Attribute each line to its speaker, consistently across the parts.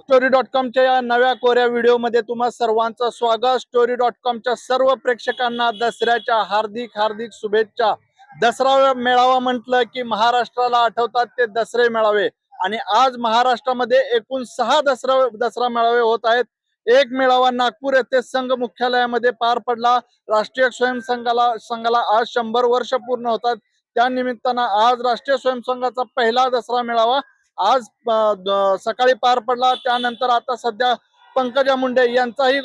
Speaker 1: Story dot कॉमच्या या नव्या कोऱ्या व्हिडिओमध्ये तुम्हा सर्वांचं स्वागत. स्टोरी डॉट कॉमच्या सर्व प्रेक्षकांना दसऱ्याच्या हार्दिक हार्दिक शुभेच्छा. दसरा मेळावा म्हटलं की महाराष्ट्राला आठवतात ते दसरे मेळावे. आणि आज महाराष्ट्रामध्ये एकूण सहा दसरा दसरा मेळावे होत आहेत. एक मेळावा नागपूर येथे संघ मुख्यालयामध्ये पार पडला. राष्ट्रीय स्वयंसंघाला संघाला आज शंभर वर्ष पूर्ण होतात. त्या निमित्तानं आज राष्ट्रीय स्वयंसंघाचा पहिला दसरा मेळावा आज सकाळी पार पडला त्यानंतर आता सध्या पंकजा मुंडे यांचाही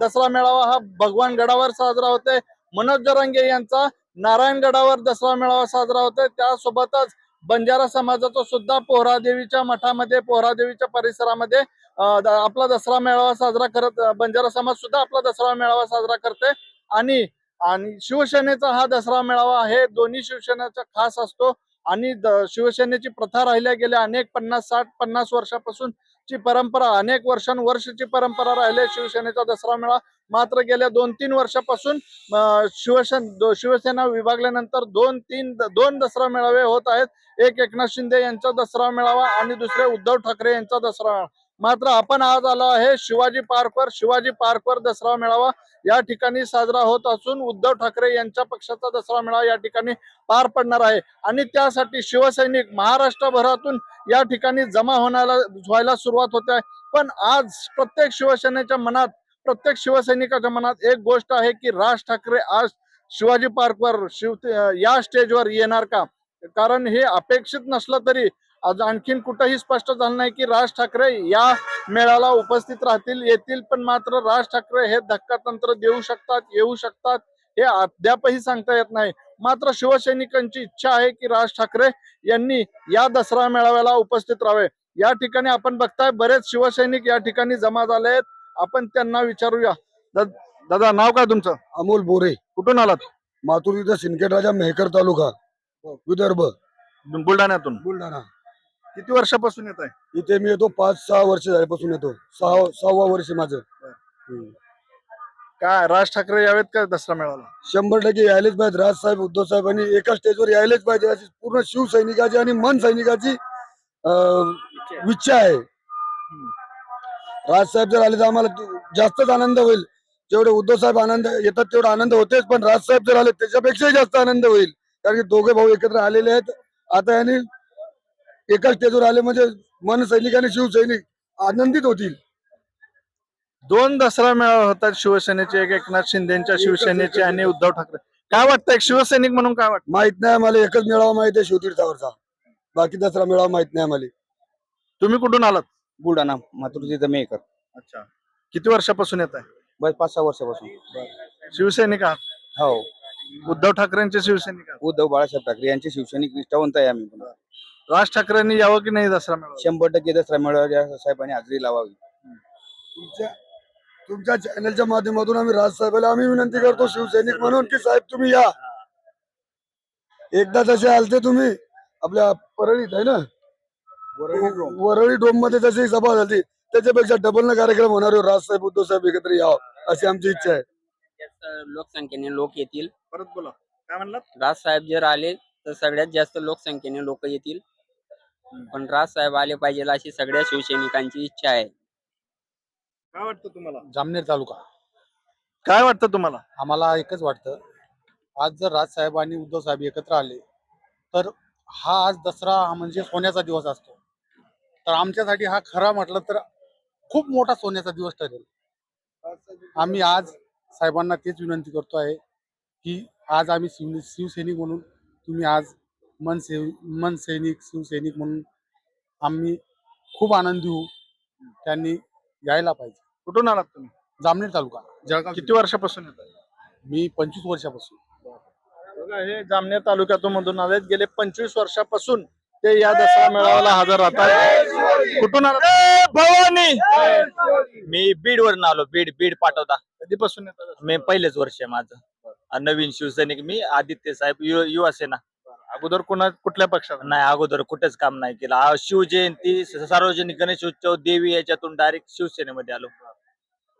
Speaker 1: दसरा मेळावा हा भगवान गडावर साजरा होतोय. मनोज जरांगे यांचा नारायणगडावर दसरा मेळावा साजरा होतोय. त्यासोबतच बंजारा समाजाचा सुद्धा पोहरादेवीच्या मठामध्ये पोहरादेवीच्या परिसरामध्ये आपला दसरा मेळावा साजरा करत बंजारा समाज सुद्धा आपला दसरा मेळावा साजरा करते आणि आणि शिवसेनेचा हा दसरा मेळावा आहे. दोन्ही शिवसेनेचा खास असतो. आणि शिवसेनेची प्रथा राहिल्या गेल्या अनेक पन्नास साठ पन्नास वर्षापासून ची परंपरा अनेक वर्षानुवर्षाची परंपरा राहिली शिवसेनेचा दसरा मेळा. मात्र गेल्या दोन तीन वर्षापासून शिवसेन दो- शिवसेना विभागल्यानंतर दोन तीन दोन दसरा मेळावे होत आहेत. एक एकनाथ शिंदे यांचा दसरा मेळावा आणि दुसरे उद्धव ठाकरे यांचा दसरा मेळावा मात्र आपण आज आलो आहे शिवाजी पार्कवर. शिवाजी पार्कवर दसरा मेळावा या ठिकाणी साजरा होत असून उद्धव ठाकरे यांच्या पक्षाचा दसरा मेळावा या ठिकाणी पार पडणार आहे. आणि त्यासाठी शिवसैनिक महाराष्ट्रभरातून या ठिकाणी जमा होण्याला व्हायला सुरुवात होते आहे. पण आज प्रत्येक शिवसेनेच्या मनात प्रत्येक शिवसैनिकाच्या मनात एक गोष्ट आहे की राज ठाकरे आज शिवाजी पार्कवर शिव या स्टेजवर येणार का? कारण हे अपेक्षित नसलं तरी आज आणखीन कुठंही स्पष्ट झालं नाही की राज ठाकरे या मेळाला उपस्थित राहतील येतील पण मात्र राज ठाकरे हे धक्कातंत्र देऊ शकतात येऊ शकतात हे अद्यापही सांगता येत नाही. मात्र शिवसैनिकांची इच्छा आहे की राज ठाकरे यांनी या दसरा मेळाव्याला उपस्थित राहावे. या ठिकाणी आपण बघताय बरेच शिवसैनिक या ठिकाणी जमा झाले आहेत. आपण त्यांना विचारूया. दा- दादा नाव काय तुमचं?
Speaker 2: अमोल बोरे.
Speaker 1: कुठून आलात?
Speaker 2: मातुरीचा सिंदखेड राजा मेहकर तालुका विदर्भ.
Speaker 1: बुलढाण्यातून.
Speaker 2: बुलढाणा.
Speaker 1: किती वर्षापासून येत आहे?
Speaker 2: इथे मी येतो पाच सहा वर्ष झाल्यापासून येतो. सहा सहावा वर्ष माझं. हम्म.
Speaker 1: काय राज ठाकरे यावेत का दसरा मेळावा
Speaker 2: शंभर टक्के यायलाच पाहिजे राजसाहेब उद्धव साहेबांनी एका स्टेजवर यायलाच पाहिजे अशी पूर्ण शिवसैनिकाची आणि मन सैनिकाची अं, इच्छा आहे. राजसाहेब जर आले तर आम्हाला जास्तच आनंद होईल. जेवढे उद्धव साहेब आनंद येतात तेवढा आनंद होतेच. पण राजसाहेब जर आले त्याच्यापेक्षाही जास्त आनंद होईल. कारण की दोघे भाऊ एकत्र आलेले आहेत. आता यांनी एका स्टेजवर आले म्हणजे मन सैनिक आणि शिवसैनिक आनंदित होतील.
Speaker 1: दोन दसरा मेळावे होतात शिवसेनेचे एक एकनाथ शिंदेच्या शिवसेनेचे आणि उद्धव ठाकरे. काय वाटतं एक शिवसैनिक म्हणून काय वाटतं
Speaker 2: माहीत नाही मला एकच मेळावा माहीत आहे शिवतीर्थावरचा बाकी दसरा मेळावा माहीत नाही मला
Speaker 1: तुम्ही कुठून आलात?
Speaker 3: बुलढाणा मातृजी मेकर
Speaker 1: अच्छा. किती वर्षापासून येत आहे
Speaker 3: बस पाच सहा वर्षापासून.
Speaker 1: शिवसैनिक आहात?
Speaker 3: हो.
Speaker 1: उद्धव ठाकरेंचे शिवसैनिक आहात?
Speaker 3: उद्धव बाळासाहेब ठाकरे यांचे शिवसैनिक निष्ठावंत आहे आम्ही पण.
Speaker 1: राज ठाकरेंनी यावं की नाही दसरा मेळावा?
Speaker 3: शंभर टक्के दसरा मेळावा साहेबांनी हजेरी लावावी.
Speaker 2: तुमच्या तुमच्या चॅनलच्या माध्यमातून आम्ही राजसाहेबाला आम्ही विनंती करतो शिवसैनिक म्हणून की साहेब तुम्ही या. एकदा तसे आलते तुम्ही आपल्या परळीत आहे ना? वरळी डोम. मध्ये तशी सभा झाली त्याच्यापेक्षा डबल न कार्यक्रम होणार आहे. राजसाहेब उद्धव साहेब एकत्र यावं अशी आमची इच्छा आहे.
Speaker 4: जास्त लोकसंख्येने लोक येतील.
Speaker 1: परत बोला. काय म्हणलात?
Speaker 4: राजसाहेब जर आले तर सगळ्यात जास्त लोकसंख्येने लोक येतील. पण राजसाहेब आले पाहिजे अशी सगळ्या शिवसैनिकांची इच्छा आहे.
Speaker 1: काय वाटतं तुम्हाला?
Speaker 5: जामनेर तालुका.
Speaker 1: काय वाटतं तुम्हाला?
Speaker 5: आम्हाला एकच वाटतं आज जर राजसाहेब आणि उद्धव साहेब एकत्र आले तर हा आज दसरा हा म्हणजे सोन्याचा दिवस असतो. तर आमच्यासाठी हा खरा म्हटलं तर खूप मोठा सोन्याचा दिवस ठरेल. आम्ही आज साहेबांना तेच विनंती करतो आहे की आज आम्ही शिव शिवसैनिक म्हणून तुम्ही आज मन से मन सैनिक शिवसैनिक म्हणून आम्ही खूप आनंदी होऊ. त्यांनी यायला पाहिजे.
Speaker 1: कुठून आलात तुम्ही?
Speaker 5: जामनेर तालुका. जळगाव
Speaker 1: किती वर्षापासून येत आहे?
Speaker 5: मी पंचवीस वर्षापासून.
Speaker 1: बघा हे जामनेर तालुक्यातून मधून आलेत. गेले पंचवीस वर्षापासून ते या दसरा मेळाव्याला हजर राहतात. कुठून आलात?
Speaker 6: भवानी! मी बीड वरून आलो. बीड बीड पाठवता.
Speaker 1: कधीपासून येतात?
Speaker 6: मी पहिलेच वर्ष आहे माझं. आणि नवीन शिवसैनिक मी आदित्य साहेब यु- युवा सेना.
Speaker 1: अगोदर कोणा कुठल्या पक्षात?
Speaker 6: नाही अगोदर कुठेच काम नाही केलं. आ- शिवजयंती सार्वजनिक गणेश उत्सव देवी याच्यातून डायरेक्ट शिवसेनेमध्ये आलो.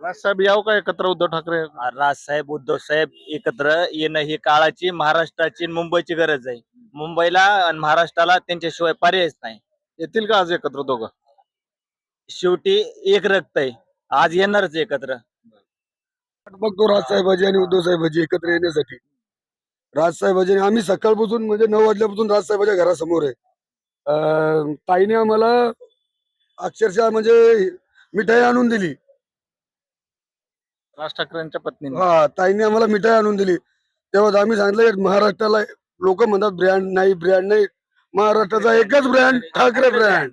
Speaker 1: राजसाहेब याव का एकत्र उद्धव ठाकरे?
Speaker 6: राजसाहेब उद्धव साहेब एकत्र येणं ही काळाची महाराष्ट्राची आणि मुंबईची गरज आहे. मुंबईला आणि महाराष्ट्राला त्यांच्याशिवाय पर्यायच नाही.
Speaker 1: येतील का आज एकत्र दोघं?
Speaker 6: शेवटी एक रक्त आहे. आज येणारच एकत्र.
Speaker 2: बघतो राजसाहेबाजी आणि उद्धव साहेबाजी एकत्र येण्यासाठी. राजसाहेबाजी आम्ही सकाळपासून म्हणजे नऊ वाजल्यापासून राजसाहेबाच्या घरासमोर आहे. अं, ताईने आम्हाला अक्षरशः म्हणजे मिठाई आणून दिली.
Speaker 1: राज ठाकरेंच्या पत्नीने.
Speaker 2: हा ताईने आम्हाला मिठाई आणून दिली. तेव्हा आम्ही सांगितलं की महाराष्ट्राला लोक म्हणतात ब्रँड नाही ब्रँड नाही. महाराष्ट्राचा एकच ब्रँड ठाकरे ब्रँड.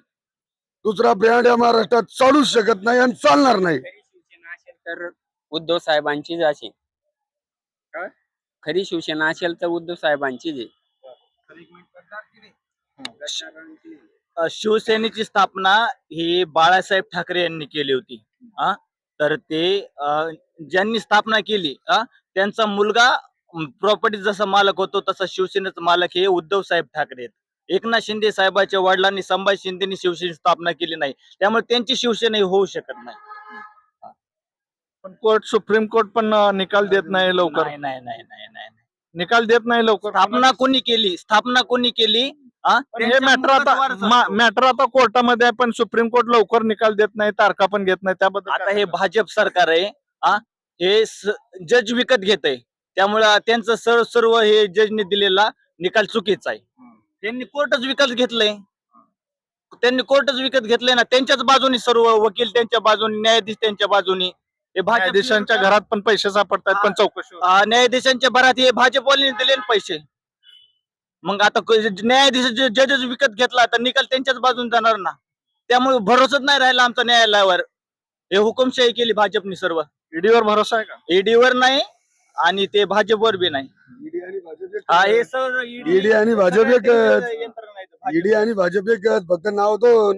Speaker 2: दुसरा ब्रँड या महाराष्ट्रात चालूच शकत नाही आणि चालणार नाही.
Speaker 4: तर उद्धव साहेबांचीच असेल.
Speaker 1: काय?
Speaker 4: खरी शिवसेना असेल तर उद्धव साहेबांचीच आहे.
Speaker 6: अ, शिवसेनेची स्थापना ही बाळासाहेब ठाकरे यांनी केली होती. हा तर ते अ, ज्यांनी स्थापना केली हा त्यांचा मुलगा प्रॉपर्टी जसा मालक होतो तसा शिवसेनेचा मालक हे उद्धव साहेब ठाकरे आहेत. एकनाथ शिंदे साहेबाच्या वडिलांनी संभाजी शिंदेनी शिवसेनेची स्थापना केली नाही. त्यामुळे त्यांची शिवसेना ही होऊ शकत नाही.
Speaker 1: पण कोर्ट सुप्रीम कोर्ट पण निकाल देत नाही लवकर.
Speaker 6: नाही नाही नाही नाही नाही
Speaker 1: निकाल देत नाही लवकर.
Speaker 6: स्थापना कोणी केली? स्थापना कोणी केली? हा?
Speaker 1: पण हे मॅटर आता. मॅटर आता कोर्टामध्ये आहे पण सुप्रीम कोर्ट लवकर निकाल देत नाही तारखा पण घेत नाही त्याबद्दल
Speaker 6: आता
Speaker 1: काय
Speaker 6: हे? भाजप सरकार आहे हा हे जज विकत घेत आहे त्यामुळं त्यांचं सर्व सर्व हे जजने दिलेला निकाल चुकीचा आहे. त्यांनी कोर्टच विकत घेतलंय. त्यांनी कोर्टच विकत घेतलंय ना त्यांच्याच बाजूनी सर्व वकील त्यांच्या बाजूनी न्यायाधीश त्यांच्या बाजूनी. हे भाजप
Speaker 1: न्यायाधीशांच्या घरात पण पैसे सापडतात पण चौकशी होत.
Speaker 6: न्यायाधीशांच्या भरात हे भाजपवाल्यांनी दिले ना पैसे. मग आता न्यायाधीश जजच विकत घेतला तर निकाल त्यांच्याच बाजून जाणार ना. त्यामुळे भरोसाच नाही राहिला आमचा न्यायालयावर. हे हुकुमशाही केली भाजपनी सर्व.
Speaker 1: ईडीवर भरोसा आहे का?
Speaker 6: ईडीवर नाही आणि ते भाजपवर बी नाही.
Speaker 2: ईडी आणि भाजप
Speaker 6: हा हे
Speaker 2: एक- आणि भाजप
Speaker 6: यंत्रणा
Speaker 2: ईडी आणि भाजप एक फक्त नाव दोन.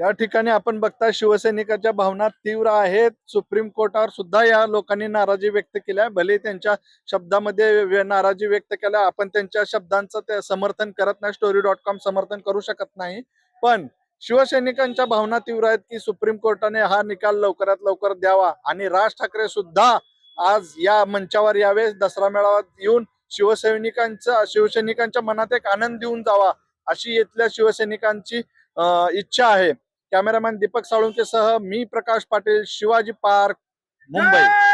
Speaker 1: या ठिकाणी आपण बघता शिवसैनिकाच्या भावना तीव्र आहेत. सुप्रीम कोर्टावर सुद्धा या लोकांनी नाराजी व्यक्त केली आहे. भले त्यांच्या शब्दामध्ये नाराजी व्यक्त केल्या आपण त्यांच्या शब्दांचं ते समर्थन करत नाही. स्टोरी डॉट कॉम समर्थन करू शकत नाही. पण शिवसैनिकांच्या भावना तीव्र आहेत की सुप्रीम कोर्टाने हा निकाल लवकरात लवकर द्यावा. आणि राज ठाकरे सुद्धा आज या मंचावर यावेळेस दसरा मेळाव्यात येऊन शिवसैनिकांचा शिवसैनिकांच्या मनात एक आनंद देऊन जावा अशी इथल्या शिवसैनिकांची इच्छा आहे. कॅमेरामॅन दीपक साळुंके सह मी प्रकाश पाटील शिवाजी पार्क मुंबई.